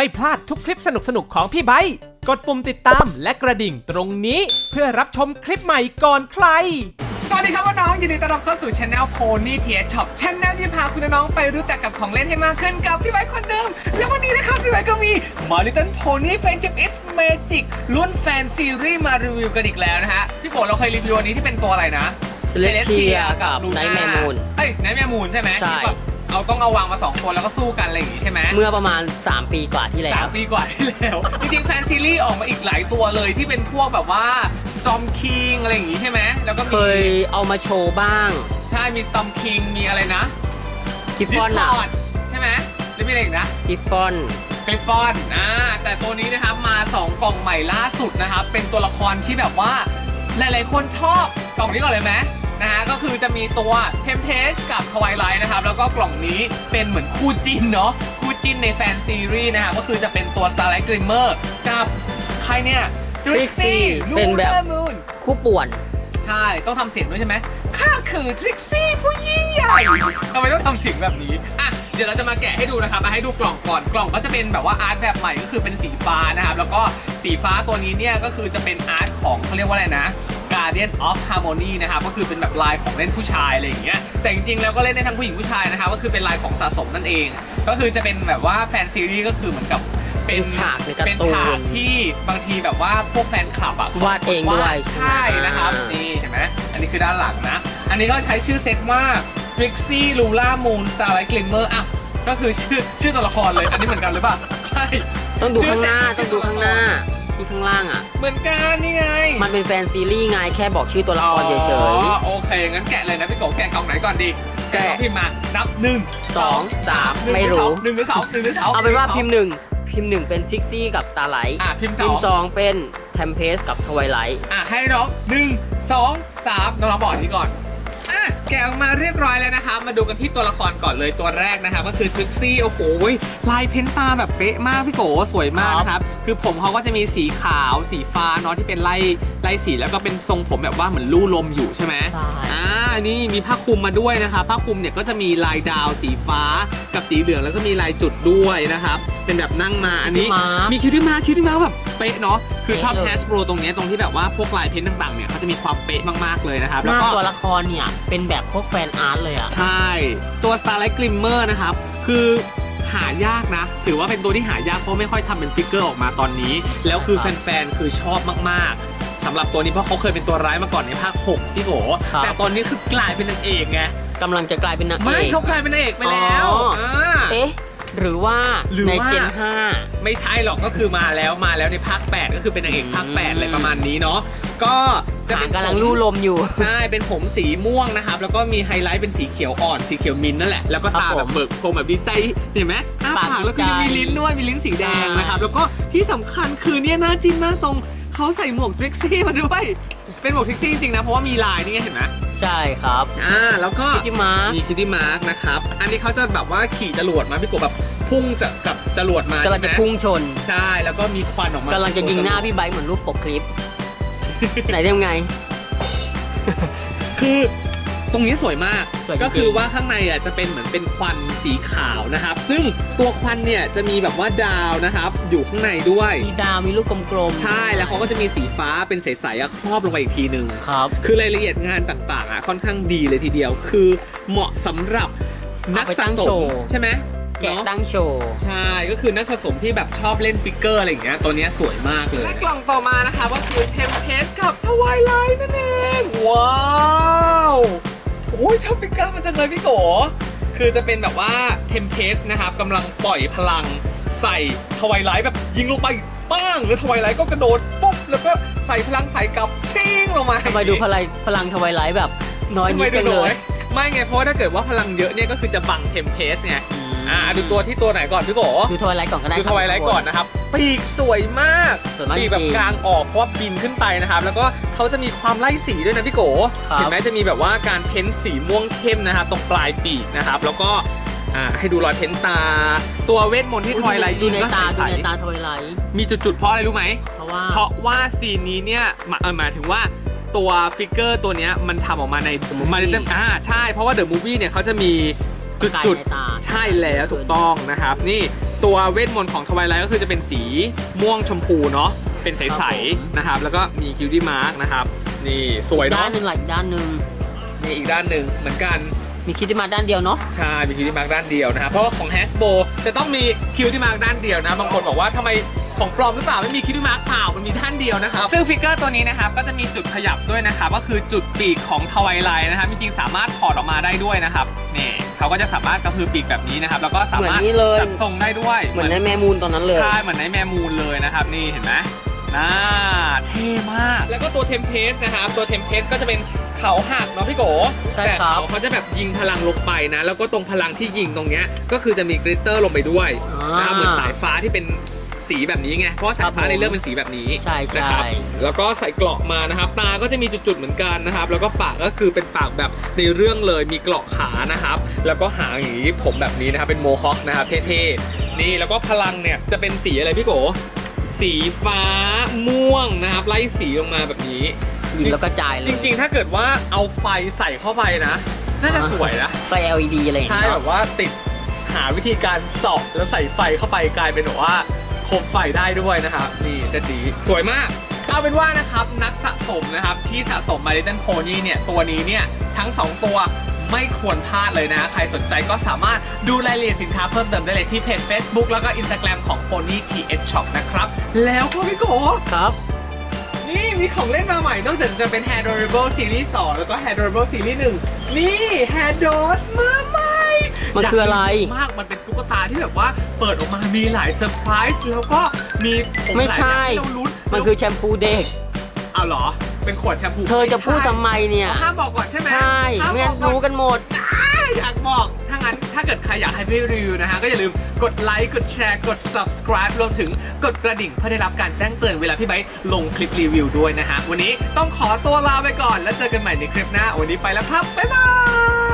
ไม่พลาดทุกคลิปสนุกๆของพี่ไบค์กดปุ่มติดตามและกระดิ่งตรงนี้ เพื่อรับชมคลิปใหม่ก่อนใคร สวัสดีครับน้องๆยินดีต้อนรับเข้าสู่ช anel Pony t h Shop ช anel ที่พาคุณน้องๆไปรู้จักกับของเล่นให้มากขึ้นกับพี่ไบค์คนเดิม และวันนี้นะครับพี่ไบค์ก็มี My Little Pony Friendship is Magic รุ่นแฟนซีรีส์มารีวิวกันอีกแล้วนะฮะ พี่โกเราเคยรีวิวอันนี้ที่เป็นตัวอะไรนะ Celestia กับ Luna Nightmare Moon เอ้ย Nightmare Moon ใช่ไหมใช่ ที่แบบ เอาต้องเอาวางมาสองคนแล้วก็สู้กันอะไรอย่างงี้ใช่ไหมเมื่อประมาณ 3 ปีกว่าที่แล้สาว มปีกว่าที่แล้ว จริงๆแฟนซีรีส์ออกมาอีกหลายตัวเลยที่เป็นพวกแบบว่า Storm King อะไรอย่างงี้ใช่ไหมแล้วก็มีเคยเอามาโชว์บ้าง ใช่มี Storm King มีอะไรนะ กิฟฟอนอะ Discord ใช่ไหมแล้วมีอะไรอีกนะ กิฟฟอน กริฟฟอนอ่าแต่ตัวนี้นะครับมา 2 กล่องใหม่ล่าสุดนะครับ เป็นตัวละครที่แบบว่า หลายๆ คนชอบกล่องนี้ก่อนเลยไหมนะฮะก็คือจะมีตัวเทมเพสกับทวายไลท์นะครับ แล้วก็กล่อง นี้เป็นเหมือนคู่จิ้นเนาะคู่จิ้นในแฟนซีรีส์นะฮะก็คือจะเป็นตัว Starlight Glimmer กับใครเนี่ย Trixie เป็นแบบ Lunar Moon คู่ป่วน ใช่ ต้องทำเสียงด้วยใช่ไหมข้าคือทริกซี่ผู้ยิ่งใหญ่ทำไมต้องทำเสียงแบบนี้ อะ เดี๋ยวเราจะมาแกะให้ดูนะครับ มาให้ดูกล่องก่อน กล่องก็จะเป็นแบบว่าอาร์ตแบบใหม่ก็คือเป็นสีฟ้านะครับ แล้วก็สีฟ้าตัวนี้เนี่ยก็คือจะเป็นอาร์ตของเขาเรียกว่าอะไรนะ Guardian of Harmony นะครับก็คือเป็นแบบลายของเล่นผู้ชายอะไรอย่างเงี้ยแต่จริงๆแล้วก็เล่นได้ทั้งผู้หญิงผู้ชายนะครับก็คือเป็นลายของสะสมนั่นเอง ก็คือจะเป็นแบบว่าแฟนซีรีส์ก็คือเหมือนกับเป็นเป็นฉากในการ์ตูนเป็นฉากที่บางทีแบบว่าพวกแฟนคลับอะวาดเองด้วยใช่นะครับใช่ไหมนี่ใช่ไหมอันนี้คือด้านหลังนะ อันนี้ก็ใช้ชื่อเซตว่า Trixie Lula Moon Starlight Glimmer อะก็คือชื่อชื่อตัวละครเลย อันนี้เหมือนกันหรือเปล่าใช่ต้องดูข้างหน้า ชื่ต้องดูข้างหน้า ที่ข้างล่างอะ เหมือนกันนี่ไงมันเป็นแฟนซีรีส์ไงแค่บอกชื่อตัวละครเฉยอ๋อโอเค งั้นแกะเลยนะพี่โกแกะกล่องไหนก่อนดีแกะกล่องพิมพ์มา นับหนึ่งสองสามหนึ่งไม่รู้ หนึ่งหรือสองหนึ่งหรือสองๆเอาเป็นว่าพิมพ์หนึ่งพิมพ์หนึ่งเป็นทิกซี่กับสตาร์ไลท์อะพิมพ์สพิอมงพ์สองเป็นเทมเพสกับทวายไลท์อะให้น้องหนึ่งสองสามน้องๆบอกอันนี้ก่อนอะ แกะออกมาเรียบร้อยแล้วนะครับมาดูกันที่ตัวละครก่อนเลยตัวแรกนะครับก็คือทริกซี่โอ้โหลายเพ้นตาแบบเป๊ะมากพี่โกสวยมากนะครับ คือผมเขาก็จะมีสีขาวสีฟ้าเนาะที่เป็นไล่ไล่สีแล้วก็เป็นทรงผมแบบว่าเหมือนลู่ลมอยู่ใช่ไหมใช่อ่านี่มีผ้าคลุมมาด้วยนะครับผ้าคลุมเนี่ยก็จะมีลายดาวสีฟ้ากับสีเหลืองแล้วก็มีลายจุดด้วยนะครับเป็นแบบนั่งมาอันนี้ม้ามีคิวที่มาคิวที่มาแบบ เป๊ะเนาะคือชอบเป๊ะเลยแฮชโปรตรงเนี้ยตรงที่แบบว่าพวกลายเพ้นท์ต่างๆเนี่ยเขาจะมีความเป๊ะมากๆเลยนะครับหแล้วน้าก็ ตัวละครเนี่ย เป็นแบบพวกแฟนอาร์ตเลยอะ ใช่ ตัว Starlight Glimmer นะครับ คือหายากนะ ถือว่าเป็นตัวที่หายากเพราะไม่ค่อยทำเป็นฟิกเกอร์ออกมาตอนนี้ แล้วคือครับแฟนๆ คือชอบมากๆสำหรับตัวนี้เพราะเขาเคยเป็นตัวร้ายมาก่อนในภาค 6 พี่โกครับ แต่ตอนนี้คือกลายเป็นนางเอกไงกำลังจะกลายเป็นนางเอไม่ก เขากลายเป็นนางเอกไปแล้วอ๋ออ่า เอ๊ะ หรือว่าหรือในว่า เจนไม่ใช่หรอกก็คือมาแล้วมาแล้วในภาค 8 ก็คือเป็นนางเอกภาค 8 อะไรประมาณนี้เนาะก็จะ5เป็หานงกำลังผมลู่ลมอยู่ ใช่เป็นผมสีม่วงนะครับ แล้วก็มีไฮไลท์เป็นสีเขียวอ่อนสีเขียวมิ้นท์นั่นแหละ แล้วก็ตาครับแบบผมเบิกโพรงแบบดีใจเห็นไหมอ้าปากปากแล้วก็ยังมีดีใจลิ้นด้วยมีลิ้นสีแดงใช่นะครับ แล้วก็ที่สำคัญคือเนี่ยน่าจิ้นมากตรง เขาใส่หมวกทริกซี่มาด้วย เป็นหมวกทริกซี่จริงๆนะ เพราะว่ามีลายนี่ไงเห็นไหมใช่ครับอ่า แล้วก็พิจิมาร์มีคิตตี้มาร์กนะครับ อันนี้เขาจะแบบว่าขี่จรวดมาพี่กบแบบพุ่งจะกับจรวดมากำลังจะใช่ไหมพุ่งชนใช่ แล้วก็มีควันออกมากำลังจะยิงหน้าพี่ไบค์เหมือนรูปปกคลิป ไหนเรียกไง คือ ตรงนี้สวยมากสวยจริงๆ ก็คือว่าข้างในอะจะเป็นเหมือนเป็นควันสีขาวนะครับ ซึ่งตัวควันเนี่ยจะมีแบบว่าดาวนะครับ อยู่ข้างในด้วย มีดาวมีลูกกลมๆใช่แล้วเขาก็จะมีสีฟ้าเป็นใสๆอะครอบลงไปอีกทีหนึ่ง ครับ คือรายละเอียดงานต่างๆอะค่อนข้างดีเลยทีเดียว คือเหมาะสำหรับนักเอาไปสะตั้งสโชมว์ ใช่ไหมแกะเนาะตั้งโชว์ ใช่ก็คือนักสะสมที่แบบชอบเล่นฟิกเกอร์อะไรอย่างเงี้ยตัวเนี้ยสวยมากเลย และกล่องต่อมานะคะก็คือ Tempest กับ Twilight นั่นเอง ว้าว โอ้ยชอบฟิกเกอร์มันจังเลยพี่โกคือจะเป็นแบบว่า Tempest นะครับกำลังปล่อยพลังใส่ Twilight แบบยิงลงไปป้างแล้ว Twilight ก็กระโดดปุ๊บแล้วก็ใส่พลังใส่กลับชิงลงมาทำไมดูพลังพลังทวายไลท์แบบน้อยทำนิไมดดูกันเลน้อยยไม่ไงเพราะว่าถ้าเกิดว่าพลังเยอะเนี่ยก็คือจะบัง Tempest ไง อ่าดูตัวที่ตัวไหนก่อนพี่โกดูทวายไลท์ก่อนก็ได้ดูคทรับวายไลท์ก่อนนะครับ ปีกสวยมากสวยมากปีกแบบจริงกลางออกเพราะว่าบินขึ้นไปนะครับ แล้วก็เขาจะมีความไล่สีด้วยนะพี่โกครับเห็นไหมจะมีแบบว่าการเพ้นสีม่วงเข้มนะครับตรงปลายปีกนะครับ แล้วก็อ่าให้ดูรอยเพ้นตา ตัวเวทมนต์ที่ทวายไลท์ดูยิงในก็ตาใสดูในตาทวายไลท์ๆมีจุดๆเพราะอะไรรู้ไหมเพราะว่าเพราะว่าซีนนี้เนี่ยหมายเออหมายถึงว่าตัวฟิกเกอร์ตัวเนี้ยมันทำออกมาใน The Movie มาในอ่าใช่ เพราะว่าเดอะมูฟวี่เนี่ยเขาจะมี จุดประกายจุดในตาใช่แล้วถูกต้องนะครับ นี่ตัวเวทมนต์ของทวายไลท์ก็คือจะเป็นสีม่วงชมพูเนาะเป็นใสๆนะครับ แล้วก็มีคิวตี้มาร์กนะครับ นี่สวยด้าเนาะนหนึ่งหลักด้านหนึ่งนี่อีกด้านหนึ่งเหมือนกันมีคิดที่มาด้านเดียวเนาะใช่ มีคิวตี้มาร์กด้านเดียวนะครับเพราะว่าของ Hasbro จะต้องมีคิวตี้มาร์กด้านเดียวนะ บางคนบอกว่าทำไม ของปลอมหรือเปล่าไม่มีคิวตี้มาร์กเปล่ามันมีด้านเดียวนะครับซึ่งฟิกเกอร์ตัวนี้นะครับก็จะมีจุดขยับด้วยนะครับก็คือจุดปีกของทวายไลน์นะครับจริงๆสามารถถอดออกมาได้ด้วยนะครับนี่เขาก็จะสามารถกระพือปีกแบบนี้นะครับแล้วก็สามารถเหมือนนี่เลย จัดทรงได้ด้วยเหมือนในแมมูนตอนนั้นเลย ใช่เหมือนในแมมูนเลยนะครับนี่เห็นไหมน่าเท่มาก แล้วก็ตัวเทมเพสนะครับตัวเทมเพสก็จะเป็นเขาหักเนาะพี่โกใช่แต่ครับเขาเขาจะแบบยิงพลังลงไปนะ แล้วก็ตรงพลังที่ยิงตรงเนี้ยก็คือจะมีกริตเตอร์ลงไปด้วยนะครับเหมือนสายฟ้าที่เป็น สีแบบนี้ไงเพราะว่าสายฟ้าในเรื่องเป็นสีแบบนี้ใช่ใช่ นะครับแล้วก็ใส่เกราะมานะครับ ตาก็จะมีจุดๆเหมือนกันนะครับ แล้วก็ปากก็คือเป็นปากแบบในเรื่องเลยมีเกราะขานะครับ แล้วก็หางอย่างนี้ผมแบบนี้นะครับเป็นโมฮอคนะครับเท่ๆนี่แล้วก็พลังเนี่ยจะเป็นสีอะไรพี่โก สีฟ้าม่วงนะครับ ไล่สีลงมาแบบนี้ยิงแล้วกระจายเลยจริง ๆ ถ้าเกิดว่าเอาไฟใส่เข้าไปนะ น่าจะสวยนะ ไฟ LED อะไรอย่างใช่เงี้ยแบบว่าติดหาวิธีการเจาะแล้วใส่ไฟเข้าไปกลายเป็นแบบว่า โคมไฟได้ด้วยนะครับนี่เซตนี้สวยมาก เอาเป็นว่านะครับนักสะสมนะครับที่สะสมมา Little Pony เนี่ยตัวนี้เนี่ยทั้ง 2 ตัวไม่ควรพลาดเลยนะ ใครสนใจก็สามารถดูรายละเอียดสินค้าเพิ่มเติมได้เลยที่เพจ Facebook แล้วก็ Instagram ของ Pony TH Shop นะครับ แล้วก็พี่โกครับ นี่มีของเล่นมาใหม่ นอกจากจะเป็น Hair Durable Series 2 แล้วก็ Hair Durable Series 1 นี่ Hair Dos มาใหม่ มันคืออะไร ยากดูมากมันเป็นตุ๊กตาที่แบบว่าเปิดออกมามีหลายเซอร์ไพรส์แล้วก็มีผมไม่หลายใช่ อย่างที่เราลุ้นมันคือแชมพูเด็ก เอาเหรอ เป็นขวดแชมพูเธอจะพูดทำไมเนี่ยอ๋อห้ามบอกก่อนใช่ไหมใช่ห้ามไม่งั้นบอกรู้กันหมด อยากบอก ถ้างั้น ถ้าเกิดใครอยากให้พี่รีวิวนะฮะ ก็อย่าลืมกดไลค์ กดแชร์ กด subscribe รวมถึงกดกระดิ่งเพื่อได้รับการแจ้งเตือนเวลาพี่ไบร์ทลงคลิปรีวิวด้วยนะฮะ วันนี้ต้องขอตัวลาไปก่อน แล้วเจอกันใหม่ในคลิปหน้า วันนี้ไปแล้วครับ บ๊ายบาย